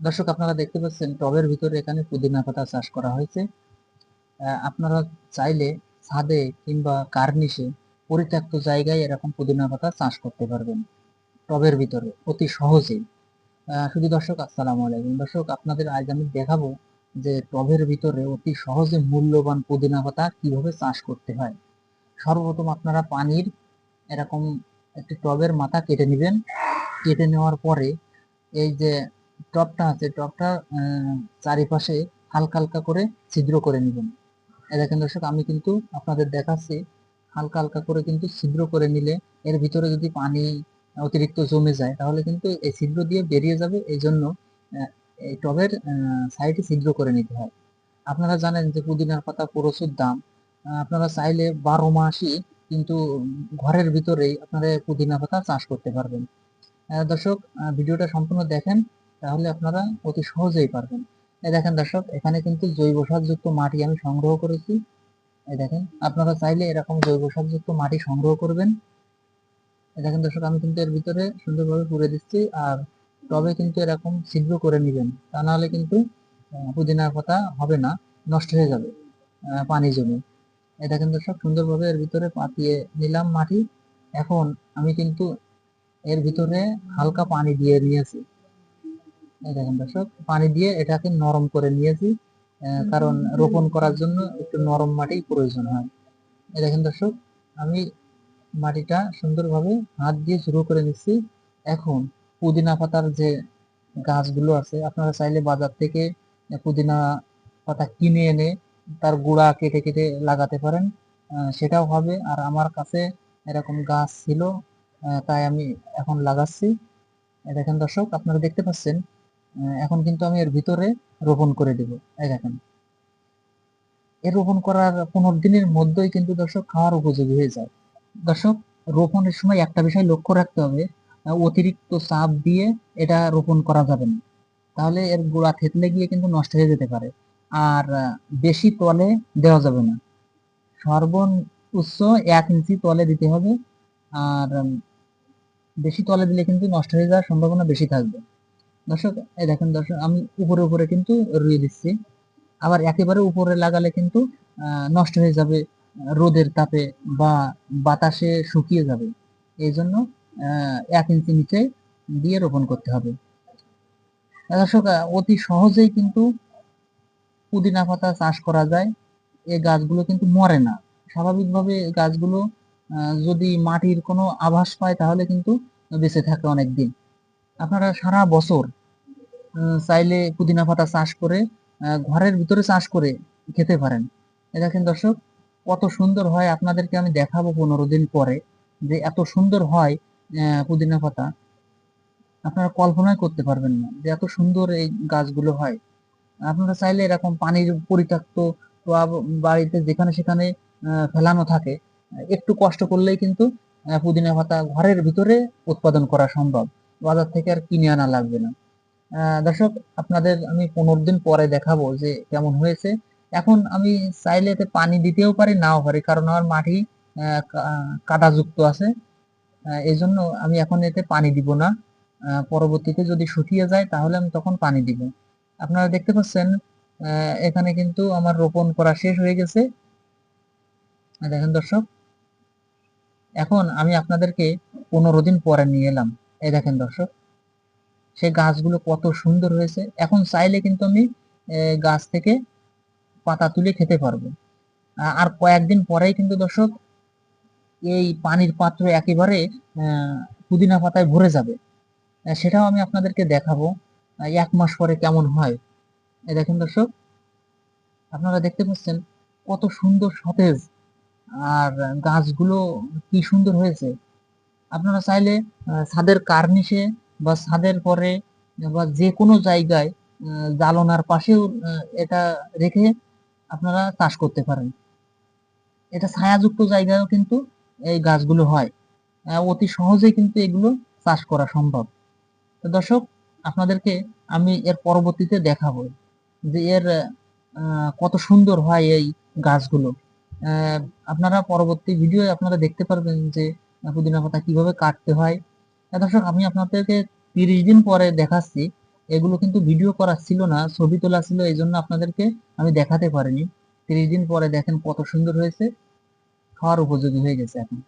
দর্শক, আপনারা দেখতে পাচ্ছেন টবের ভিতরে এখানে পুদিনা পাতা চাষ করা হয়েছে। আপনারা চাইলে ছাদে কিংবা কার্নিশে পরিত্যক্ত জায়গায় এরকম পুদিনা পাতা চাষ করতে পারবেন টবের ভিতরে, অতি সহজেই। শুধু দর্শক, আসসালামু আলাইকুম। দর্শক, আপনাদের আজ আমি দেখাবো যে টবের ভিতরে অতি সহজে মূল্যবান পুদিনা পাতা কীভাবে চাষ করতে হয়। সর্বপ্রথম আপনারা পানির এরকম একটি টবের মাথা কেটে নেবেন। কেটে নেওয়ার পরে এই যে টবটা আছে আহ, চারিপাশে হালকা হালকা করে ছিদ্র করে নেবেন। দেখেন দর্শক আমি কিন্তু আপনাদের দেখাচ্ছি হালকা হালকা করে কিন্তু ছিদ্র করে নিলে এর ভিতরে যদি পানি অতিরিক্ত জমে যায় তাহলে কিন্তু এই ছিদ্র দিয়ে বেরিয়ে যাবে। এই জন্য এই টবের সাইডে ছিদ্র করে নিতে হয়। আপনারা জানেন যে পুদিনার পাতা প্রচুর দাম। আপনারা চাইলে বারো মাসই কিন্তু ঘরের ভিতরেই আপনারা পুদিনা পাতা চাষ করতে পারবেন। দর্শক ভিডিওটা সম্পূর্ণ দেখেন। তাহলে আপনারা অতি সহজেই পারবেন। এই দেখেন দর্শক, এখানে কিন্তু জৈব সারযুক্ত মাটি আমি সংগ্রহ করেছি। এই দেখেন, আপনারা চাইলে এরকম জৈব সারযুক্ত মাটি সংগ্রহ করবেন। এই দেখেন দর্শক, আমি কিন্তু এর ভিতরে সুন্দরভাবে পুরে দিচ্ছি আর টবে কিন্তু এরকম ছিদ্র করে নেবেন। তা নাহলে কিন্তু পুদিনার পাতা হবে না, নষ্ট হয়ে যাবে পানি জমে। এই দেখেন দর্শক, সুন্দরভাবে এর ভিতরে পাতিয়ে নিলাম মাটি। এখন আমি কিন্তু এর ভিতরে হালকা পানি দিয়ে নিয়েছি। দেখেন দর্শক, পানি দিয়ে এটাকে নরম করে নিয়েছি কারণ রোপণ করার জন্য একটু নরম মাটি প্রয়োজন হয়। দেখেন দর্শক, আমি মাটিটা সুন্দরভাবে হাত দিয়ে শুরু করে নিচ্ছি। এখন পুদিনা পাতার যে গাছগুলো আছে, আপনারা চাইলে বাজার থেকে পুদিনা পাতা কিনে এনে তার গুঁড়া কেটে কেটে লাগাতে পারেন সেটাও হবে। আর আমার কাছে এরকম গাছ ছিল তাই আমি এখন লাগাচ্ছি। দেখেন দর্শক, আপনারা দেখতে পাচ্ছেন এখন কিন্তু আমি এর ভিতরে রোপণ করে দেব। এই দেখেন। এর রোপণ করার পনেরো দিনের মধ্যেই কিন্তু দর্শক খাওয়ার উপযোগী হয়ে যায়। দর্শক, রোপণের সময় একটা বিষয় লক্ষ্য রাখতে হবে অতিরিক্ত চাপ দিয়ে এটা রোপণ করা যাবে না। তাহলে এর গোড়া থেতলে গিয়ে কিন্তু নষ্ট হয়ে যেতে পারে। আর বেশি তলে দেওয়া যাবে না। সর্বোচ্চ এক ইঞ্চি তলে দিতে হবে। আর বেশি তলে দিলে কিন্তু নষ্ট হয়ে যাওয়ার সম্ভাবনা বেশি থাকবে। দর্শক, এই দেখেন দর্শক, আমি উপরে উপরে কিন্তু রুইয়ে দিচ্ছি। আবার একেবারে উপরে লাগালে কিন্তু নষ্ট হয়ে যাবে, রোদের তাপে বা বাতাসে শুকিয়ে যাবে। এই জন্য এক ইঞ্চি নিচে দিয়ে রোপণ করতে হবে। দর্শক, অতি সহজেই কিন্তু পুদিনা পাতা চাষ করা যায়। এই গাছগুলো কিন্তু মরে না। স্বাভাবিকভাবে গাছগুলো যদি মাটির কোনো আভাস পায়, তাহলে কিন্তু বেঁচে থাকে অনেক দিন আপনারা সারা বছর চাইলে পুদিনা পাতা চাষ করে ঘরের ভিতরে চাষ করে খেতে পারেন। দেখেন দর্শক, কত সুন্দর হয় আপনাদেরকে আমি দেখাবো পনেরো দিন পরে যে এত সুন্দর হয় পুদিনা পাতা। আপনারা কল্পনাই করতে পারবেন না যে এত সুন্দর এই গাছগুলো হয়। আপনারা চাইলে এরকম পানির পরিত্যক্ত বাড়িতে যেখানে সেখানে ফেলানো থাকে, একটু কষ্ট করলেই কিন্তু পুদিনা পাতা ঘরের ভিতরে উৎপাদন করা সম্ভব। বাজার থেকে আর কিনে আনা লাগবে না। দর্শক, আপনাদের আমি পনেরো দিন পরে দেখাবো যে কেমন হয়েছে। এখন আমি চাইলে এতে পানি দিতেও পারি, নাও পারি, কারণ আমার মাটি কাদাযুক্ত আছে। এই জন্য আমি এখন এতে পানি দিব না। পরবর্তীতে যদি শুকিয়ে যায়, তাহলে আমি তখন পানি দিব। আপনারা দেখতে পাচ্ছেন এখানে কিন্তু আমার রোপণ করা শেষ হয়ে গেছে। দেখেন দর্শক, এখন আমি আপনাদেরকে পনেরো দিন পরে নিয়ে এলাম। এই দেখেন দর্শক সেই গাছগুলো কত সুন্দর হয়েছে। এখন চাইলে কিন্তু আমি গাছ থেকে পাতা তুলে খেতে পারব। আর কয়েকদিন পরেই কিন্তু দর্শক, এই পানির পাত্র একেবারে পুদিনা পাতায় ভরে যাবে। সেটাও আমি আপনাদেরকে দেখাবো এক মাস পরে কেমন হয়। এ, দেখেন দর্শক, আপনারা দেখতে পাচ্ছেন কত সুন্দর সতেজ, আর গাছগুলো কি সুন্দর হয়েছে। আপনারা চাইলে ছাদের কার্নিশে বা ছাদের পরে বা যে কোনো জায়গায় জালনার পাশেও এটা রেখে আপনারা চাষ করতে পারেন। এটা ছায়াযুক্ত জায়গায়ও কিন্তু এই গাছগুলো হয়। অতি সহজেই কিন্তু এগুলো চাষ করা সম্ভব। তো দর্শক, আপনাদেরকে আমি এর পরবর্তীতে দেখাবো যে এর কত সুন্দর হয় এই গাছগুলো। আপনারা পরবর্তী ভিডিও আপনারা দেখতে পারবেন যে পুদিনা পাতা কীভাবে কাটতে হয় দর্শক, আমি আপনাদেরকে তিরিশ দিন পরে দেখাচ্ছি। এগুলো কিন্তু ভিডিও করা ছিল না, ছবি তোলা ছিল, এই জন্য আপনাদেরকে আমি দেখাতে পারিনি। তিরিশ দিন পরে দেখেন কত সুন্দর হয়েছে, খাওয়ার উপযোগী হয়ে গেছে এখন।